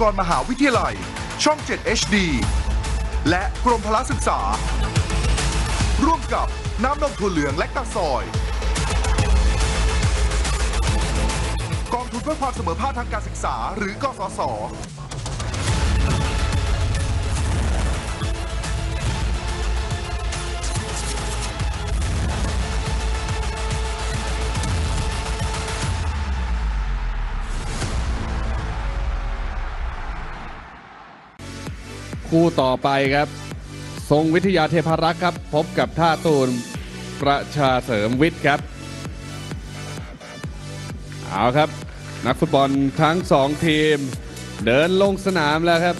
กรมหาวิทยาลัย ช่อง 7 HD และกรมพละศึกษา ร่วมกับน้ำนมถั่วเหลืองและตาซอย กองทุนเพื่อความเสมอภาคทางการศึกษาหรือกสศ คู่ต่อไปครับ ทรงวิทยาเทพรักษ์ครับ พบกับท่าตูนประชาเสริมวิทย์ครับ เอาครับ นักฟุตบอลทั้งสองทีม เดินลงสนามแล้วครับ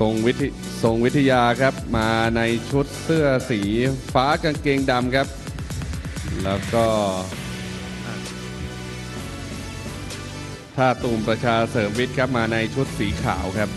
ทรงวิททรงวิทยาครับมาในชุดเสื้อสีฟ้ากางเกงดำครับ แล้วก็ ท่าตูมประชาเสริมวิทย์ครับมาในชุดสีขาวครับ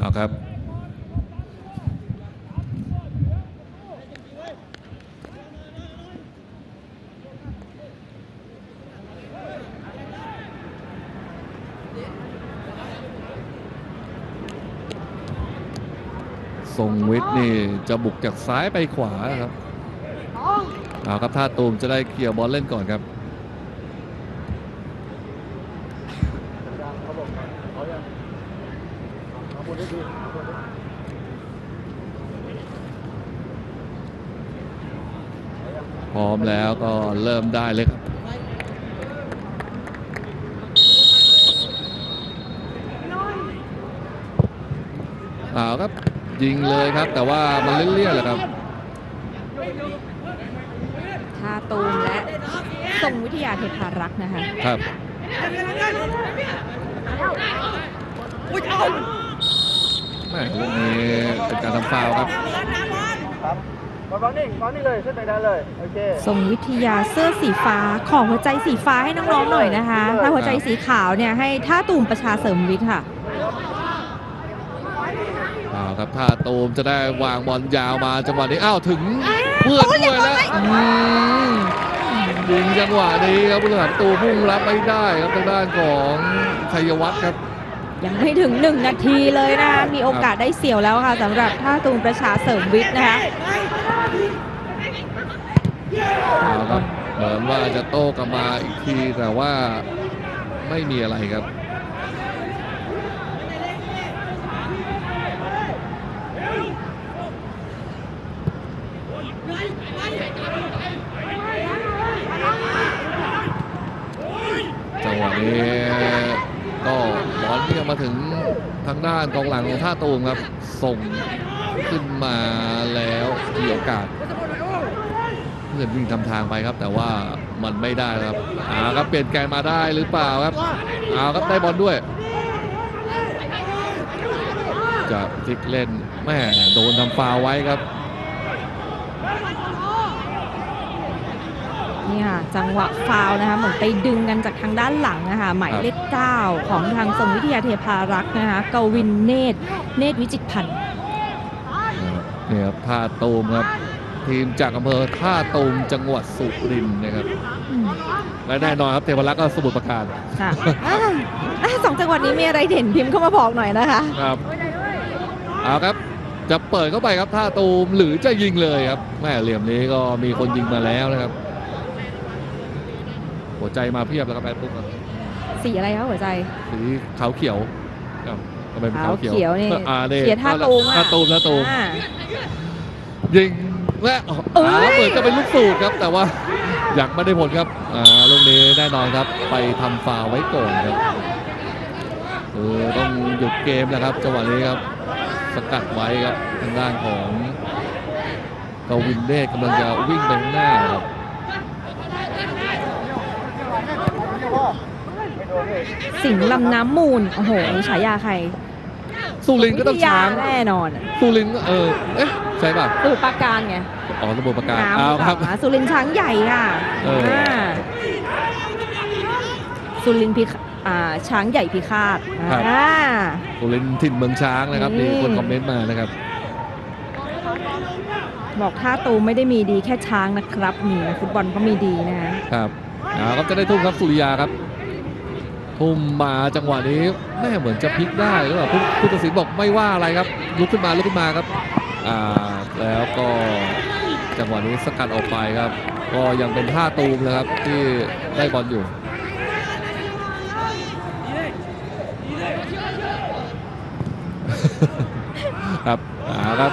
เอาครับ ทรงวิทย์นี่จะบุกจากซ้ายไปขวาครับ เอาครับท่าตูมจะได้เคลียร์บอลเล่นก่อนครับ พร้อมแล้วก็เริ่มได้เลยครับเอาครับยิงเลยครับ แต่ว่ามันเลี่ยนๆแหละครับท่าตูมและทรงวิทยาเทพารักษ์นะคะครับแม่ลูกนี้เป็นการทำฟาวล์ครับ ครับบอลบอลนิ่งบอลนิ่งเลยขึ้นไปได้เลย โอเคทรงวิทยาเสื้อสีฟ้าของหัวใจสีฟ้าให้น้องๆหน่อยนะคะ ถ้าหัวใจสีขาวเนี่ยให้ท่าตูมประชาเสริมวิทย์ค่ะเอาครับถ้าตูมจะได้วางบอลยาวมาจังหวะนี้อ้าวถึงเพื่อนด้วยแล้วอืมยิงจังหวะนี้ครับผู้หลักตูพุ่งรับไม่ได้ครับทางด้านของชัยวัฒน์ครับยังไม่ถึง 1 นาทีเลยนะคะมีโอกาสได้เสี่ยวแล้วค่ะสำหรับท่าตูมประชาเสริมวิทย์นะคะ เอาครับเหมือนว่าจะโต้กลับมาอีกทีแต่ว่าไม่มีอะไรครับจังหวะนี้ก็บอลที่มาถึงทางด้านกองหลังของท่าตูมครับ ส่งขึ้นมาแล้วมีโอกาส เพื่อนวิ่งทำทางไปครับ แต่ว่ามันไม่ได้ครับเอาครับเปลี่ยนแกนมาได้หรือเปล่าครับเอาครับได้บอลด้วยจะพลิกเล่นแม่โดนทำฟาวล์ไว้ครับนี่ค่ะจังหวะฟาวล์นะคะเหมือนไปดึงกันจากทางด้านหลังนะคะหมายเลข9ของทางทรงวิทยาเทพารักษ์นะคะกวินเนตรเนตรวิจิตรพันธ์นี่ครับท่าตูมครับ ทีมจากอำเภอท่าตูมจังหวัดสุรินทร์นะครับ อืมและแน่นอนครับเทพรักษ์ก็สมุทรปราการค่ะอ่าอ่าสองจังหวัดนี้มีอะไรเด่นพิมพ์เข้ามาบอกหน่อยนะคะ ครับเอาครับ จะเปิดเข้าไปครับท่าตูมหรือจะยิงเลยครับแม่เหลี่ยมนี้ก็มีคนยิงมาแล้วนะครับ หัวใจมาเพียบแล้วครับแอดปุ๊กครับสีอะไรคะหัวใจ สีขาวเขียวครับทำไมเป็นขาวเขียวขาวเขียวนี่อ่านี่เขียนท่าตูมอะ ท่าตูมท่าตูม อ่ายิง และอ๋อเอ้ยเหมือนจะเป็นลูกสูตรครับ แต่ว่าอยากไม่ได้ผลครับอ่าลูกนี้แน่นอนครับ ไปทำฟาวล์ไว้ก่อนครับคือต้องหยุดเกมนะครับจังหวะนี้ครับ สกัดไว้ครับทางด้านของกวินเดชกำลังจะวิ่งไปข้างหน้าครับสิงห์ลำน้ำมูล โอ้โหนี่ฉายาใคร สุรินทร์ก็ต้องช้างวิทยแน่นอน สุรินทร์ก็เออเอ๊ะ ใช่ป่ะสมุทรปราการไงอ๋อสมุทรปราการน้ำเอาครับสุรินทร์ช้างใหญ่ค่ะเอออ่าสุรินทร์พิฆอ่าช้างใหญ่พิฆาตอ่าสุรินทร์ถิ่นเมืองช้างนะครับนี่มีคนคอมเมนต์มานะครับ บอกท่าตูมไม่ได้มีดีแค่ช้างนะครับมีนะฟุตบอลก็มีดีนะฮะครับเอาครับจะได้ทุ่มครับสุริยาครับทุ่มมาจังหวะนี้แม่เหมือนจะพลิกได้หรือเปล่าผู้ผู้ตัดสินบอกไม่ว่าอะไรครับลุกขึ้นมาลุกขึ้นมาครับอ่า แล้วก็จังหวะนี้สกัดออกไปครับ ก็ยังเป็นท่าตูมนะครับที่ได้บอลอยู่ครับอ่าครับ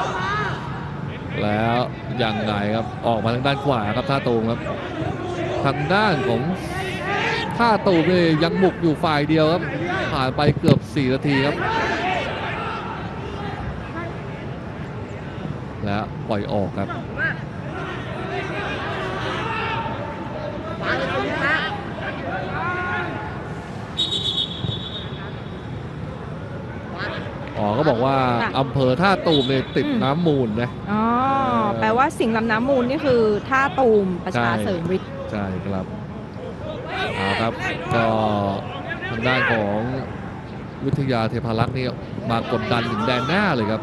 แล้วยังไงครับออกมาทางด้านขวาครับท่าตูมครับทางด้านของท่าตูมนี่ยังบุกอยู่ฝ่ายเดียวครับผ่านไปเกือบ 4 นาทีครับ แล้ว ปล่อยออกครับอ๋อก็บอกว่าค่ะอำเภอท่าตูมเนี่ยติดอืมน้ำมูลนะอ๋อแปลว่าสิงห์ลำน้ำมูลนี่คือท่าตูมประชาใช่เสริมฤทธิ์ใช่ครับเอาครับก็ทางด้านของวิทยาเทพารักษ์นี่มากดดันถึงแดนหน้าเลยครับ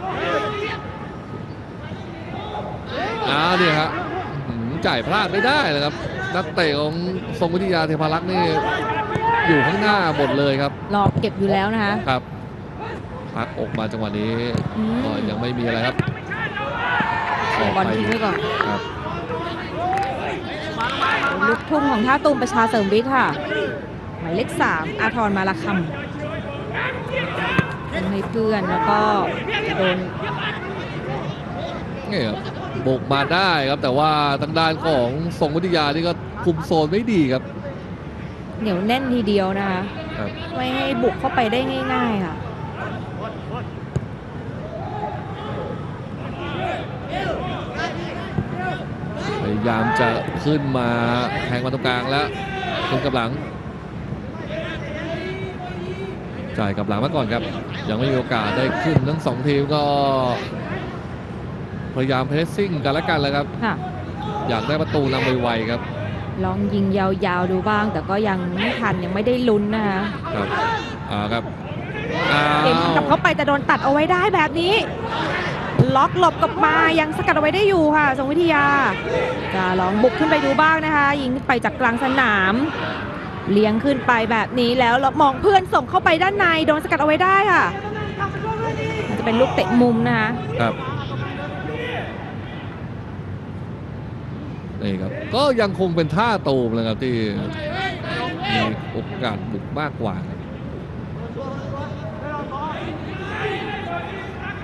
อ้าวเนี่ยครับอื้อหือจ่ายพลาดไม่ได้เลยครับนักเตะของทรงวิทยาเทพารักษ์นี่อยู่ข้างหน้าหมดเลยครับรอเก็บอยู่แล้วนะคะครับพักออกมาจังหวะนี้อืมก็ยังไม่มีอะไรครับบอลทิ้งไว้ก่อนครับลูกทุ่งของท่าตูมประชาเสริมฤทธิ์ค่ะ หมายเลขสามอาทรมาละคำทำให้เพื่อนแล้วก็โดนนี่ครับ บุกมาได้ครับ แต่ว่าทางด้านของทรงวิทยานี่ก็คุมโซนไม่ดีครับ เหนียวแน่นทีเดียวนะคะครับ ไม่ให้บุกเข้าไปได้ง่าย ๆ ค่ะ พยายามจะขึ้นมาแทงมาตรงกลางแล้วขึ้นกับหลัง จ่ายกับหลังมาก่อนครับ ยังไม่มีโอกาสได้ขึ้นทั้งสองทีมก็ พยายามเพรสซิ่งกันและกันเลยครับ ค่ะ อยากได้ประตูนำไวๆครับลองยิงยาวๆดูบ้าง แต่ก็ยังไม่ทันยังไม่ได้ลุ้นนะคะครับอ่าครับอ้าเอ็มกลับวเข้าไปแต่โดนตัดเอาไว้ได้แบบนี้ ล็อกหลบกลับมายังสกัดเอาไว้ได้อยู่ค่ะทรงวิทยา จะลองบุกขึ้นไปดูบ้างนะคะ ยิงขึ้นไปจากกลางสนาม เลี้ยงขึ้นไปแบบนี้แล้วแล้วมองเพื่อนส่งเข้าไปด้านในโดนสกัดเอาไว้ได้ค่ะมันจะเป็นลูกเตะมุมนะคะ ครับ นี่ครับ ก็ยังคงเป็นท่าตูมเลยครับที่มีโอกาสบุกมากกว่าครับ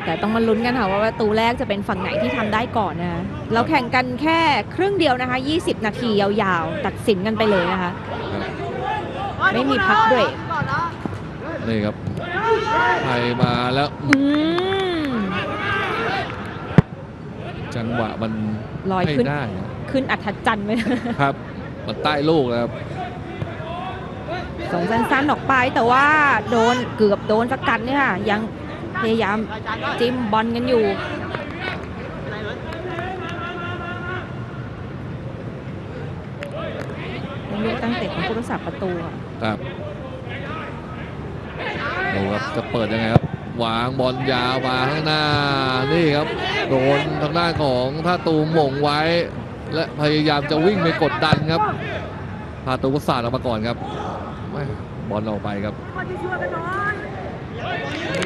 แต่ต้องมาลุ้นกันค่ะว่าประตูแรกจะเป็นฝั่งไหนที่ทำได้ก่อนนะคะเราแข่งกันแค่ครึ่งเดียวนะคะ 20 นาทียาวๆ ตัดสินกันไปเลยนะคะครับไม่มีพักเบรกนี่ครับไทยมาแล้วอืมจังหวะมันลอยไม่ขึ้นได้ครับ ขึ้นอัธจันทร์ไปครับมันใต้ลูกนะครับส่งสั้นๆออกไปแต่ว่าโดนเกือบโดนสกัดเนี่ยค่ะ ยังพยายามจิ้มบอลกันอยู่ลูกตั้งเตะของผู้รักษาประตูอะครับดูครับจะเปิดยังไงครับวางบอลยาวมาข้างหน้านี่ครับ โดนทางด้านของท่าตูมหม่งไว้ และพยายามจะวิ่งไปกดดันครับพาตูมก็สาดออกมาก่อนครับแม่บอลออกไปครับ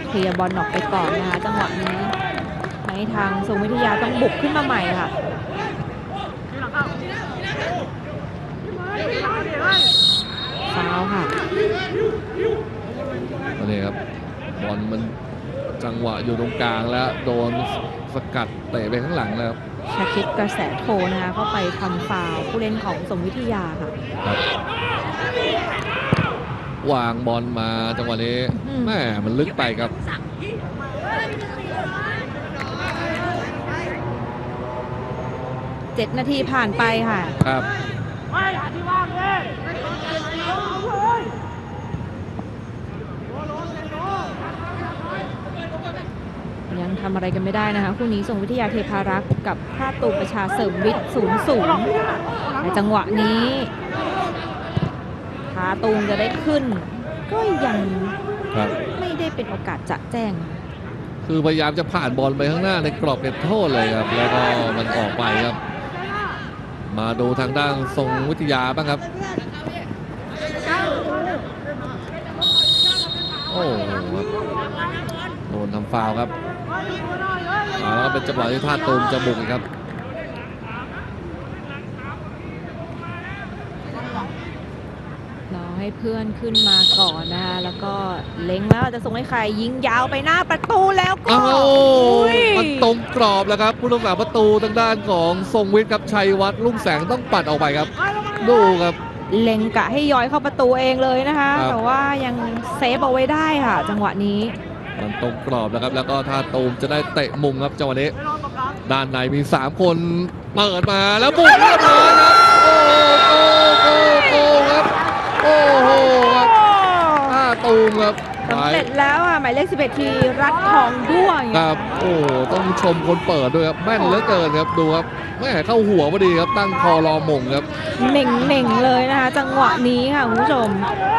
เคลียร์บอลออกไปก่อนนะคะจังหวะนี้ให้ทางทรงวิทยาต้องบุกขึ้นมาใหม่ค่ะฟาวล์ค่ะนี่ครับบอลมันจังหวะอยู่ตรงกลางแล้ว โดนสกัดเตะไปข้างหลังแล้วครับ ชาคิดกระแสโทนะคะเข้าไปทำฟาวผู้เล่นของสมวิทยาค่ะควางบอลมาจังหวะนี้แม่มันลึกไปครับ เจ็ดนาทีผ่านไปค่ะ ครับ ไม่หาที่างเลย ทำอะไรกันไม่ได้นะคะคู่นี้ส่งวิทยาเทพารักษ์กับท่าตูประชาเสริมวิทย์ศูนย์ศูนย์ในจังหวะนี้ท่าตูมจะได้ขึ้น ก็ยังไม่ได้เป็นโอกาสจะแจ้ง คือพยายามจะผ่านบอลไปข้างหน้าในกรอบเขตโทษเลยครับ แล้วก็มันออกไปครับ มาดูทางด้านทรงวิทยาบ้างครับโอ้โหโดนทำฟาวครับ แล้วก็เป็นจังหวะที่ท่าตูมจะบุกอีกครับรอให้เพื่อนขึ้นมาก่อนนะคะแล้วก็เล็งแล้วจะส่งให้ใครยิงยาวไปหน้าประตูแล้วก็อ้าวอุ้ยมันตรงกรอบแล้วครับ ผู้รักษาประตูทางด้านของทรงวิทย์ครับชัยวัฒน์ลุ่งแสงต้องปัดออกไปครับ ดูครับเล็งกะให้ย้อยเข้าประตูเองเลยนะคะครับแต่ว่ายังเซฟเอาไว้ได้ค่ะ จังหวะนี้ มันตรงกรอบแล้วครับ แล้วก็ท่าตูมจะได้เตะมุมครับจังหวะนี้ ด้านในมี 3 คนเปิดมาแล้วบุกเรียบร้อยครับ โอ้โหโอ้โหครับ โอ้โหครับท่าตูมครับสำเร็จแล้วอะหมายเลข 11 ทีรัดทองด้วงครับ โอ้โหต้องชมคนเปิดด้วยครับแม่นเหลือเกินครับดูครับแม่เข้าหัวพอดีครับตั้งคอรอมงครับเหน่งเหน่งๆเลยนะคะ จังหวะนี้ค่ะคุณผู้ชมโอ้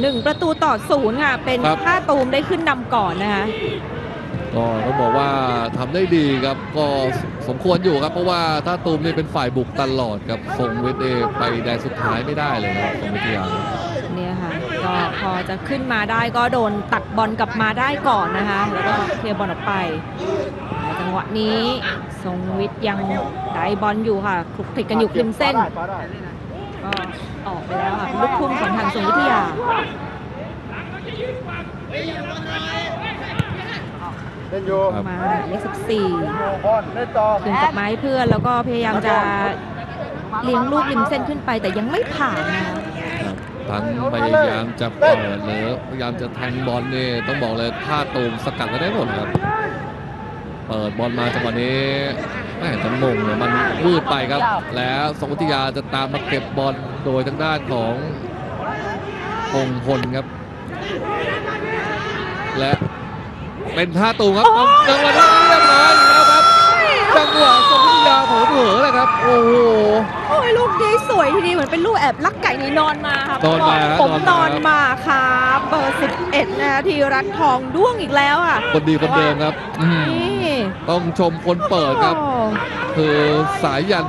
หนึ่งประตูต่อศูนย์ค่ะ เป็นครับ ท่าตูมได้ขึ้นนำก่อนนะคะ ก็ต้องบอกว่าทำได้ดีครับ ก็สมควรอยู่ครับ เพราะว่าถ้าตูมนี่เป็นฝ่ายบุกตลอดครับทรงเวทเอไปแดงสุดท้ายไม่ได้เลยครับทรงวิทยา เนี่ยค่ะ ก็พอจะขึ้นมาได้ก็โดนตัดบอลกลับมาได้ก่อนนะคะ แล้วก็เคลียร์บอลออกไปในจังหวะนี้ทรงวิทย์ยังได้บอลอยู่ค่ะคลุกคลิกกันอยู่ริมเส้น ปาได้ ก็ออกไปแล้วค่ะเป็นลูกทุ่งของทางทรงวิทยาเล่นอยู่ครับมาเลข14อยู่บอลเล่นต่อคืนกลับมาให้เพื่อนแล้วก็พยายามจะเลี้ยงลูกริมเส้นขึ้นไปแต่ยังไม่ผ่านนะคะครับทั้งพยายามจะเปิดหรือพยายามจะแทงบอลนี่ต้องบอกเลยท่าตูมสกัดมาได้หมดครับ เปิดบอลมาจังหวะนี้แม่จะมงเนี่ยมันวืดไปครับ แล้วสงวิทยาจะตามมาเก็บบอลโดยทางด้านของพงพลครับ และเป็นท่าตูมครับจังหวะนี้เรียบร้อยอยู่แล้วครับจังหวะสงวิทยาของเผลอเลยครับ โอ้โหโอ้ยลูกนี้สวยทีเดียวเหมือนเป็นลูกแอบลักไก่นี่นอนมาครับนอนมาครับผมนนออนนมามาครับเบอร์11นะคะทีรัตน์ทองด้วงอีกแล้วอะคนดีคนเดิมครับอืมนี่ ต้องชมคนเปิดครับโอ้คือสายยัน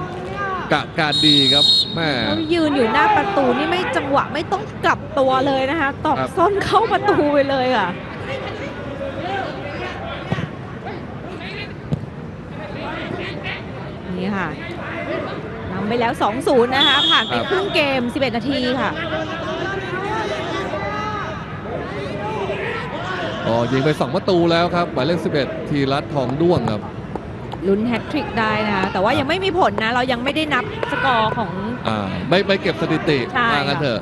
กะการดีครับแม่แล้วยืนอยู่หน้าประตูนี่ไม่จังหวะไม่ต้องกลับตัวเลยนะคะตอกครับส้นเข้าประตูไปเลยอะนี่ค่ะนำไปแล้ว 2-0 นะคะ ผ่านไปครึ่งเกม 11 นาทีค่ะ ก็ยิงไป2ประตูแล้วครับหมายเลข11 ทีรัตน์ทองด้วงครับ ลุ้นแฮตทริกได้นะคะแต่ว่ายังไม่มีผลนะ เรายังไม่ได้นับสกอร์ของ อ่าไม่ไม่เก็บสถิติใช่ว่ากันเถอะ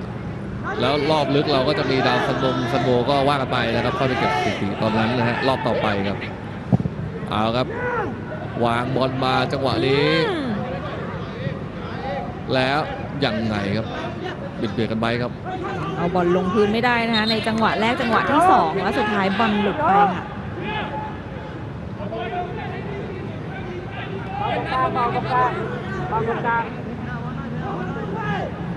แล้วรอบลึกเราก็จะมีดาวซันโบงซันโบก็ว่ากันไปนะครับเข้าไปเก็บสถิติตอนนั้นนะฮะรอบต่อไปครับ เอาครับ วางบอลมาจังหวะนี้ อืมแล้วยังไงครับบิดเบียดกันไปครับ เอาบอลลงพื้นไม่ได้นะคะในจังหวะแรกจังหวะที่2แล้วสุดท้ายบอลหลุดไปค่ะ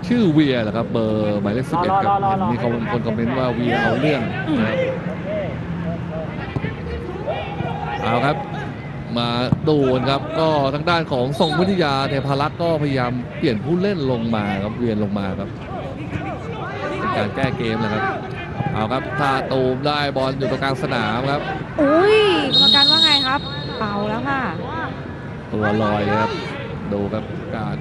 ชื่อเวียเหรอครับเบอร์หมายเลข11ครับเห็นมีคนคนคอมเมนต์ว่าเวียเอาเรื่องนะครับเอาครับ มาดูกันครับก็ทางด้านของทรงวิทยาเทพารัตน์ก็พยายามเปลี่ยนผู้เล่นลงมาครับเวียนลงมาครับเป็น การแก้เกมนะครับ เอาครับถ้าตูมได้บอลอยู่ตรงกลางสนามครับ อุ้ยกรรมการว่าไงครับ เป่าแล้วค่ะ ตัวลอยครับ ดูครับการ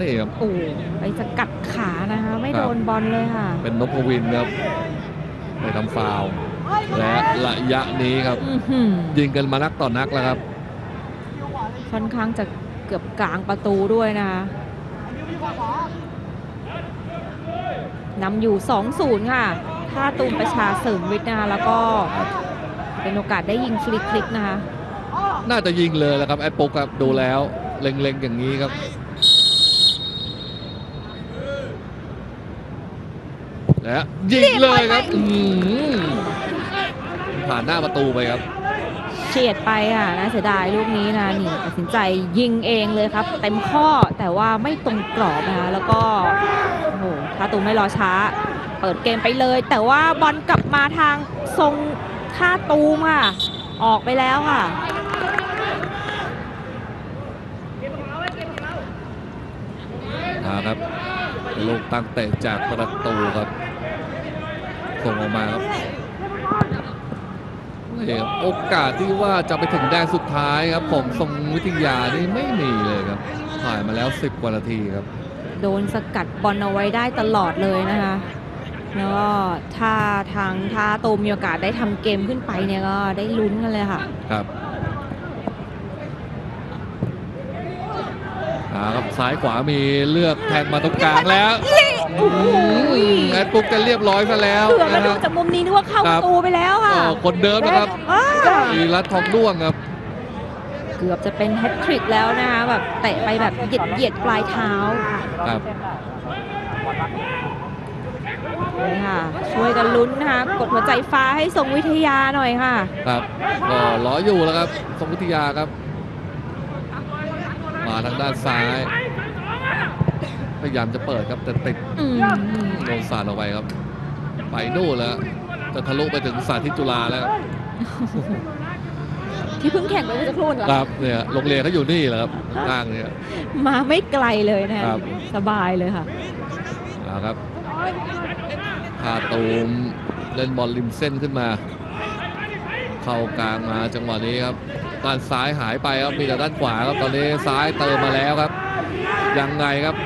นี่ครับโอ้ไปสกัดขานะคะ ไม่ครัโดบนบอลเลยค่ะ เป็นนพวินครับไปทำฟาวล์และระยะนี้ครับอื้อหือยิงกันมานักต่อนักแล้วครับค่อนข้างจะเกือบกลางประตูด้วยนะคะ นำอยู่ 2-0 ค่ะท่าตูมประชาเสริมวิทย์นะคะแล้วก็เป็นโอกาสได้ยิงฟรีคลิกนะคะ น่าจะยิงเลยแหละครับแอดปุ๊กครับดูแล้วเล็งๆอย่างนี้ครับ และยิงเลยครับอื้อหือผ่านหน้าประตูไปครับเฉียดไปค่ะน่าเสียดายลูกนี้นะนี่ตัดสินใจยิงเองเลยครับ เต็มข้อแต่ว่าไม่ตรงกรอบนะคะแล้วก็ โอ้โหท่าตูไม่รอช้า เปิดเกมไปเลย แต่ว่าบอลกลับมาทางทรงท่าตูมค่ะออกไปแล้วค่ะนะครับลูกตั้งเตะจากประตูครับส่งออกมาครับนี่ครับโอกาสที่ว่าจะไปถึงแดนสุดท้ายครับของทรงวิทยานี่ไม่มีเลยครับผ่านมาแล้ว 10 กว่านาทีครับ โดนสกัดบอลเอาไว้ได้ตลอดเลยนะคะแล้วก็ถ้าทางท่าตูมมีโอกาสได้ทำเกมขึ้นไปเนี่ยก็ได้ลุ้นกันเลยค่ะ ครับอ่าครับซ้ายขวามีเลือกแทงมาตรงกลางแล้วโอ้โหแอดปุ๊กจะเรียบร้อยซะแล้วเกือบนะมาคดูรับจากมุมนี้นึกว่าเข้าคปรับระตูไปแล้วค่ะก็คนเดิมนะครับอ้าอีรัตทองด้วงครับเกือบจะเป็นแฮตทริกแล้วนะคะแบบเตะไปแบบเหยียดเหยียดๆปลายเท้าครับนี่ค่ะช่วยกันลุ้นนะคะกดหัวใจฟ้าให้ทรงวิทยาหน่อยค่ะ ครับก็รออยู่แล้วครับทรงวิทยาครับ มาทางด้านซ้ายพยายามจะเปิดครับแต่ติดอืมโดนสาดออกไปครับ ไปนู่นแล้วจะทะลุไปถึงสาธิตจุฬาแล้ว ที่เพิ่งแข่งไปเมื่อสักครู่เหรอครับเนี่ยโรงเรียนเขาอยู่นี่แหละครับข้างเนี่ยมาไม่ไกลเลยนะคะครับสบายเลยค่ะเอาครับพาตูมเล่นบอลริมเส้นขึ้นมา เข้ากลางมาจังหวะนี้ครับด้านซ้ายหายไปครับมีแต่ด้านขวาครับตอนนี้ซ้ายเติมมาแล้วครับ ยังไงครับ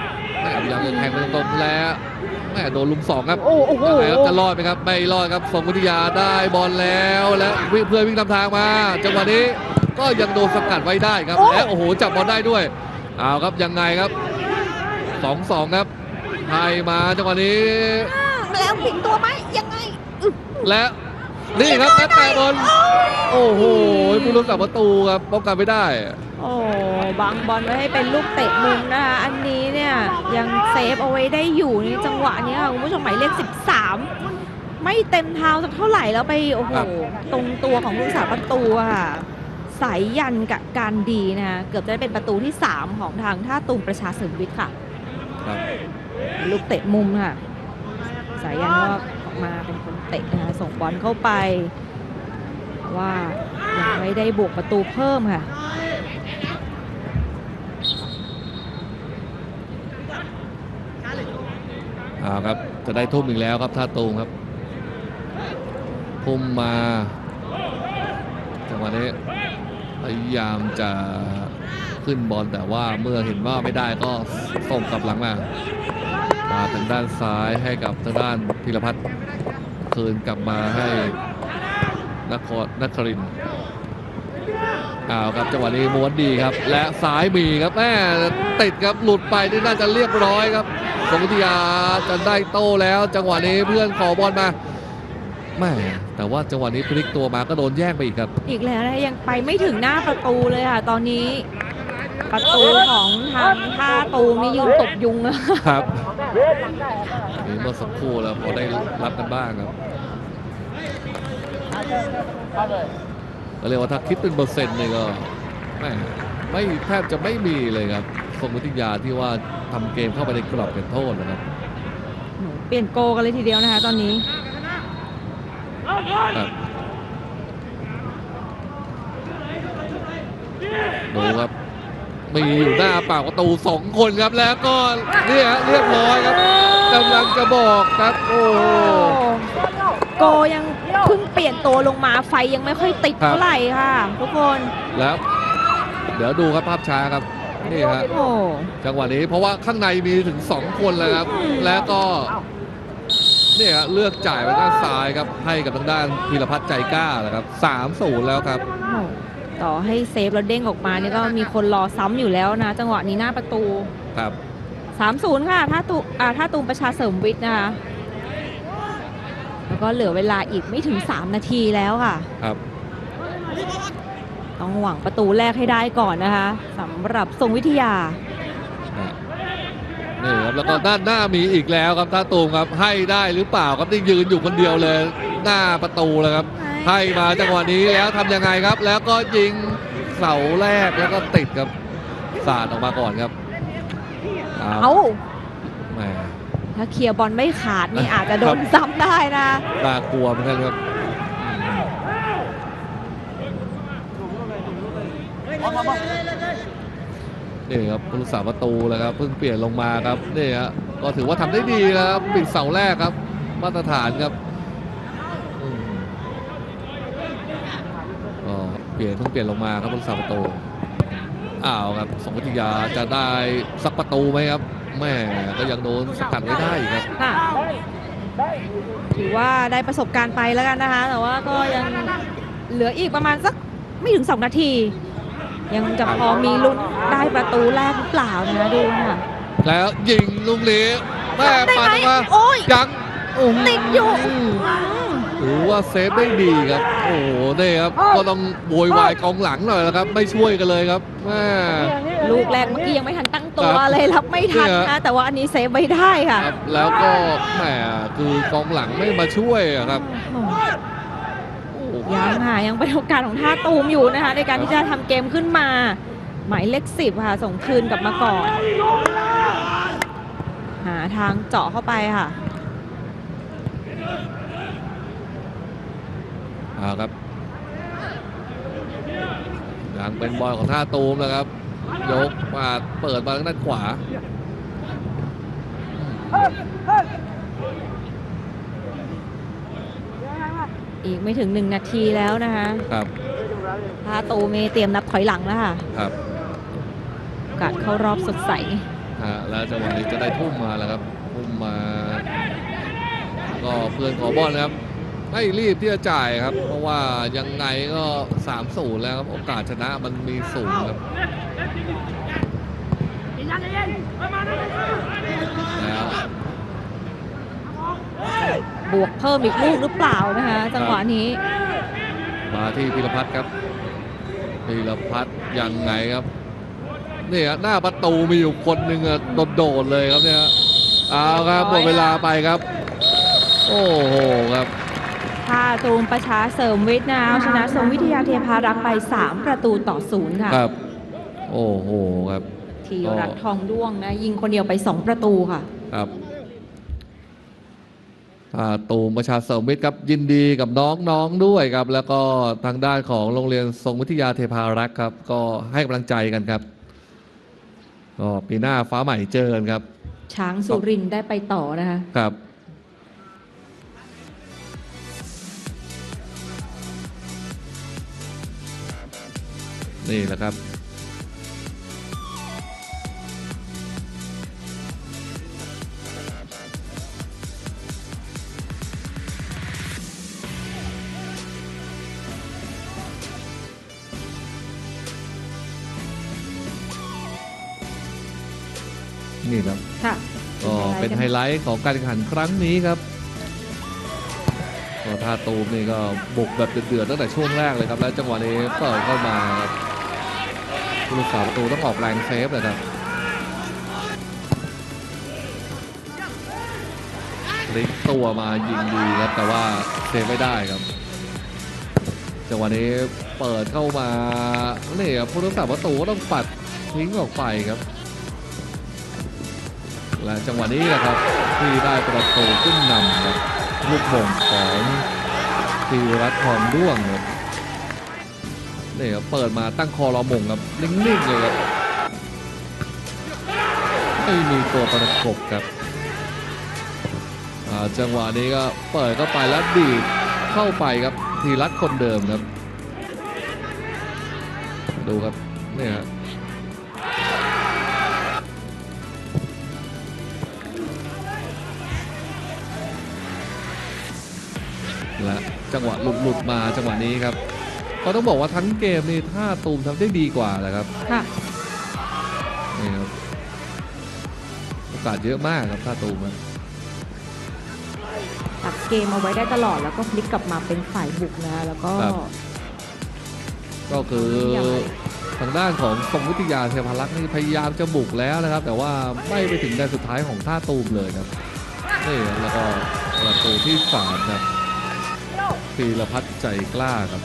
แม่ยังแทงไปตรงๆแล้วแม่โดนลุมสองครับโอ้โอ้โหยังไงครับจะรอดไหมครับไม่รอดครับส่งวิทยาได้บอลแล้วและวิ่งเพื่อนวิ่งนำทางมา จังหวะนี้ก็ยังโดนสกัดไว้ได้ครับและโอ้โหจับบอลได้ด้วยเอาครับยังไงครับสองสองครับให้มาจังหวะนี้แล้วผิงตัวไหมยังไงและ นี่ครับแม่แต่บอลโอ้โหผู้รักษาประตูครับป้องกันไม่ได้ โอ้บังบอลไว้ให้เป็นลูกเตะมุมนะคะ อันนี้เนี่ยยังเซฟเอาไว้ได้อยู่ในจังหวะนี้ค่ะคุณผู้ชมหมายเลข 13 ไม่เต็มเท้าสักเท่าไหร่แล้วไปโอ้โหครับตรงตัวของผู้รักษาประตูอะค่ะสายยันกับการดีนะคะเกือบจะได้เป็นประตูที่ 3 ของทางท่าตูมประชาเสริมวิทย์ค่ะครับลูกเตะมุมค่ะ สายยันก็ออกมาเป็นคน เตะนะคะส่งบอลเข้าไป ว่ายังไม่ได้บวกประตูเพิ่มค่ะเอาครับจะได้ทุ่มอีกแล้วครับท่าตูมครับทุ่มมาจังหวะนี้พยายามจะขึ้นบอลแต่ว่าเมื่อเห็นว่าไม่ได้ก็ส่งกลับหลังมามาทางด้านซ้ายให้กับทางด้านพิรพัฒน์ คืนกลับมาให้นครนครินทร์เอาครับจังหวะนี้ม้วนดีครับ และซ้ายมีครับแม่ติดครับหลุดไปนี่น่าจะเรียบร้อยครับสงวิทยาจะได้โต้แล้ว จังหวะนี้เพื่อนขอบอลมาแม่แต่ว่าจังหวะนี้พลิกตัวมาก็โดนแย่งไปอีกครับ อีกแล้วนะยังไปไม่ถึงหน้าประตูเลยค่ะ ตอนนี้ประตูของทางท่าตูมนี่ยืนตบยุงอะครับนี่เมื่อสักครู่แล้วพอได้รับกันบ้างครับ ก็เรียกว่าถ้าคิดเป็นเปอร์เซ็นต์นี่ก็แม่ไม่แทบจะไม่มีเลยครับทรงวิทยาที่ว่าทำเกมเข้าไปในกรอบเป็นโทษนะครับโอ้โหเปลี่ยนโกกันเลยทีเดียวนะคะตอนนี้ครับดูครับมีอยู่หน้าปากประตูสองคนครับแล้วก็เนี่ยฮะเรียบร้อยครับกำลังจะบอกครับโอ้โหโกยัง เพิ่งเปลี่ยนตัวลงมาไฟยังไม่ค่อยติดครับเท่าไหร่ค่ะ ทุกคนแล้ว เดี๋ยวดูครับภาพช้าครับนี่ฮะโอ้จังหวะนี้เพราะว่าข้างในมีถึง 2 คนแล้วครับ แล้วก็เนี่ยฮะเลือกจ่ายไปด้านซ้ายครับให้กับทางด้านพีรพัฒน์ใจกล้านะครับสามศูนย์แล้วครับโหต่อให้เซฟแล้วเด้งออกมานี่ก็มีคนรอซ้ำอยู่แล้วนะ จังหวะนี้หน้าประตูครับ3-0ค่ะท่าตูอ่าท่าตูมประชาเสริมวิทย์นะคะ แล้วก็เหลือเวลาอีกไม่ถึง 3 นาทีแล้วค่ะ ครับต้องหวังประตูแรกให้ได้ก่อนนะคะสำหรับทรงวิทยานี่ครับแล้วก็ด้านหน้ามีอีกแล้วครับท่าตูมครับให้ได้หรือเปล่าครับที่ยืนอยู่คนเดียวเลย หน้าประตูเลยครับ ให้มาจังหวะนี้แล้วทำยังไงครับ แล้วก็ยิงเสาแรกแล้วก็ติดครับสาดออกมาก่อนครับเอ้าแหม ถ้าเคลียร์บอลไม่ขาดนี่อาจจะโดนซ้ำได้นะน่ากลัวเหมือนกันครับนี่ครับผู้รักษาประตูแล้วครับเพิ่งเปลี่ยนลงมาครับนี่ฮะก็ถือว่าทำได้ดีนะครับปิดเสาแรกครับ มาตรฐานครับอืมก็เปลี่ยนเพิ่งเปลี่ยนลงมาครับผู้รักษาประตูอ้าวครับสงวิทยาจะได้สักประตูไหมครับ แม่ก็ยังโดนสกัดไว้ได้อีกครับค่ะถือว่าได้ประสบการณ์ไปแล้วกันนะคะ แต่ว่าก็ยังเหลืออีกประมาณสักไม่ถึง 2 นาที ยังจะพอมีลุ้นได้ประตูแรกหรือเปล่านะคะดูค่ะแล้วยิงลูกนี้แม่ได้ปัดไหมออกมาโอ้ยยังโอ้โหติดอยู่ถือว่าเซฟได้ดีครับ โอ้โหนี่ครับ ก็ต้องโวยวายกองหลังหน่อยนะครับ ไม่ช่วยกันเลยครับแม่ลูกแรกเมื่อกี้ยังไม่ทันตั้ง ตัวครับเลยรับไม่ทันเนี่ยนะแต่ว่าอันนี้เซฟไว้ได้ค่ะครับแล้วก็แหมคือกองหลังไม่มาช่วยอะครับโอ้โหยังค่ะยังเป็นโอกาสของท่าตูมอยู่นะคะ ในการที่จะทำเกมขึ้นมา หมายเลขสิบค่ะ ส่งคืนกลับมาก่อน หาทางเจาะเข้าไปค่ะเอาครับยังเป็นบอลของท่าตูมนะครับ ยกมาเปิดมาทางด้านขวาอีกไม่ถึงหนึ่งนาทีแล้วนะคะครับท่าตูมนี่เตรียมนับถอยหลังแล้วค่ะครับโอกาสเข้ารอบสดใสฮะแล้วจังหวะนี้จะได้ทุ่มมาแล้วครับทุ่มมา ก็เพื่อนขอบอลนะครับ ไม่รีบที่จะจ่ายครับ เพราะว่ายังไงก็3 0แล้วครับ โอกาสชนะมันมีสูงครับแล้วบวกเพิ่มอีกลูกหรือเปล่านะคะ จังหวะนี้ มาที่พิรพัฒน์ครับพิรพัฒน์ยังไงครับนี่ฮะหน้าประตูมีอยู่คนหนึ่งอะโดดๆเลยครับเนี่ยเอาครับหมดเวลาไปครับ โอ้โหครับ ท่าตูมประชาเสริมวิทย์นะเอาชนะทรงวิทยาเทพารักษ์ไป 3 ประตูต่อศูนย์ค่ะ ครับ โอ้โหครับ ทีรัตน์ทองด้วงนะ ยิงคนเดียวไป 2 ประตูค่ะ ครับอ่าตูมประชาเสริมมิตรครับยินดีกับน้องๆด้วยครับ แล้วก็ทางด้านของโรงเรียนทรงวิทยาเทพารักษ์ครับ ก็ให้กำลังใจกันครับก็ปีหน้าฟ้าใหม่เจอกันครับ ช้างสุรินทร์ได้ไปต่อนะคะ ครับ นี่แหละครับ นี่ครับ ค่ะก็เป็นไฮไลท์ของการแข่งขันครั้งนี้ครับก็ท่าตูมนี่ก็บุกแบบเดือดๆตั้งแต่ช่วงแรกเลยครับ แล้วจังหวะนี้เปิดเข้ามา ครับผู้รักษาประตูต้องออกแรงเซฟเลยครับพลิกตัวมายิงดีครับ แต่ว่าเซฟไม่ได้ครับจังหวะนี้เปิดเข้ามานี่ครับผู้รักษาประตูก็ต้องปัดทิ้งออกไปครับ และจังหวะนี้แหละครับ ที่ได้ประตูขึ้นนำครับลูกบ่งของธีรัตน์ทองด้วงครับ นี่ครับเปิดมาตั้งคอรอมงครับนิ่งๆเลยครับไม่มีตัวประกบครับจังหวะนี้ก็เปิดเข้าไปแล้วดีดเข้าไปครับธีรัตคนเดิมครับ ดูครับเนี่ยฮะและจังหวะหลุดหลุดมาจังหวะนี้ครับ ก็ต้องบอกว่าทั้งเกมนี่ถ้าตูมทำได้ดีกว่าแหละครับค่ะ นี่ครับโอกาสเยอะมากครับถ้าตูมอะตัดเกมเอาไว้ได้ตลอดแล้วก็พลิกกลับมาเป็นฝ่ายบุกนะคะแล้วก็ ก็คือทางด้านของทรงวิทยาเทพารักษ์นี่พยายามจะบุกแล้วนะครับ แต่ว่าไม่ไปถึงแดนสุดท้ายของท่าตูมเลยครับนี่แล้วก็ประตูที่สามครับพีรพัฒน์ใจกล้าครับ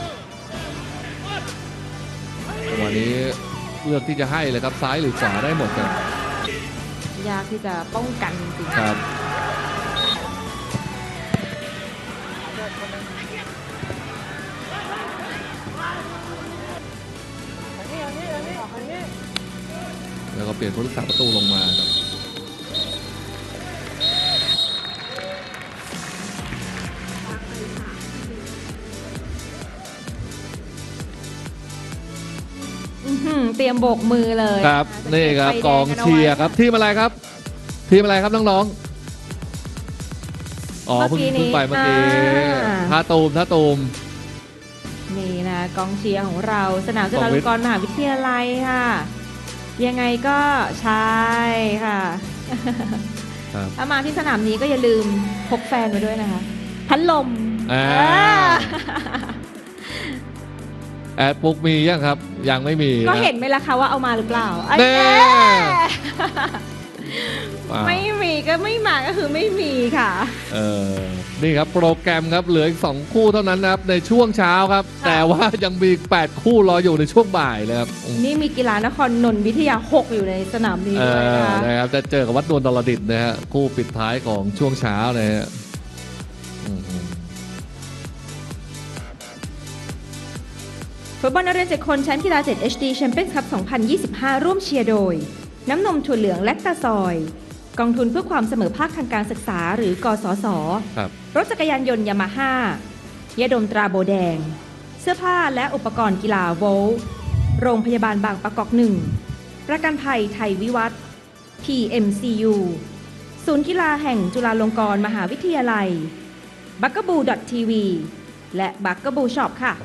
วันนี้เลือกที่จะให้เลยครับซ้ายหรือขวาได้หมดครับยากที่จะป้องกันจริงๆครับอันนี้อันนี้อันนี้อันนี้แล้วก็เปลี่ยนผู้รักษาประตูลงมาครับ รียมโบกมือเลยครับะะนี่ครับจะกองไฟแดนเชียร์ครับ ทีมอะไรครับ ทีมอะไรครับน้องๆอ๋อเพิ่งเพิ่งไปเมื่อกี้ท่าตูมท่าตูม นี่นะกองเชียร์ของเราสนามจุของฬาลวิงทย์กรณ์มหาวิทยาลัยค่ะ ยังไงก็ใช่ค่ะครับ ถ้ามาที่สนามนี้ก็อย่าลืมพกแฟนมาด้วยนะคะ พัดลมอ่าอ่า แอดปุ๊กมียังครับ ยังไม่มีก็นะเห็นไหมล่ะคะว่าเอามาหรือเปล่าอันแน่แน่อ่าไม่มีก็ไม่มาก็คือไม่มีค่ะ เออนี่ครับโปรแกรมครับเหลืออีก 2 คู่เท่านั้นนะครับในช่วงเช้าครับค่ะแต่ว่ายังมีอีก8คู่รออยู่ในช่วงบ่ายเลยครับอืมนี่มีกีฬานครนนท์วิทยา 6 อยู่ในสนามนี้เอด้วยอนะคะนะครับจะเจอกับวัดนวลดลดิตนะฮะคู่ปิดท้ายของช่วงเช้านะฮะ ฟุตบอลนักเรียนเจ็ดคนชั้นกีฬา 7 HD Champions Cup 2025 ร่วมเชียร์โดย น้ำนมถั่วเหลืองแลคตาซอย กองทุนเพื่อความเสมอภาคทางการศึกษาหรือกสศครับ รถจักรยานยนต์ยามาฮ่ายาดมตราโบแดง เสื้อผ้าและอุปกรณ์กีฬาโวลต์โรงพยาบาลบางประกอบหนึ่ง ประกันภัยไทยวิวัฒน์ PMCU ศูนย์กีฬาแห่งจุฬาลงกรณ์มหาวิทยาลัย b u g a b o o TV และ b u g a b o o Shop ค่ะ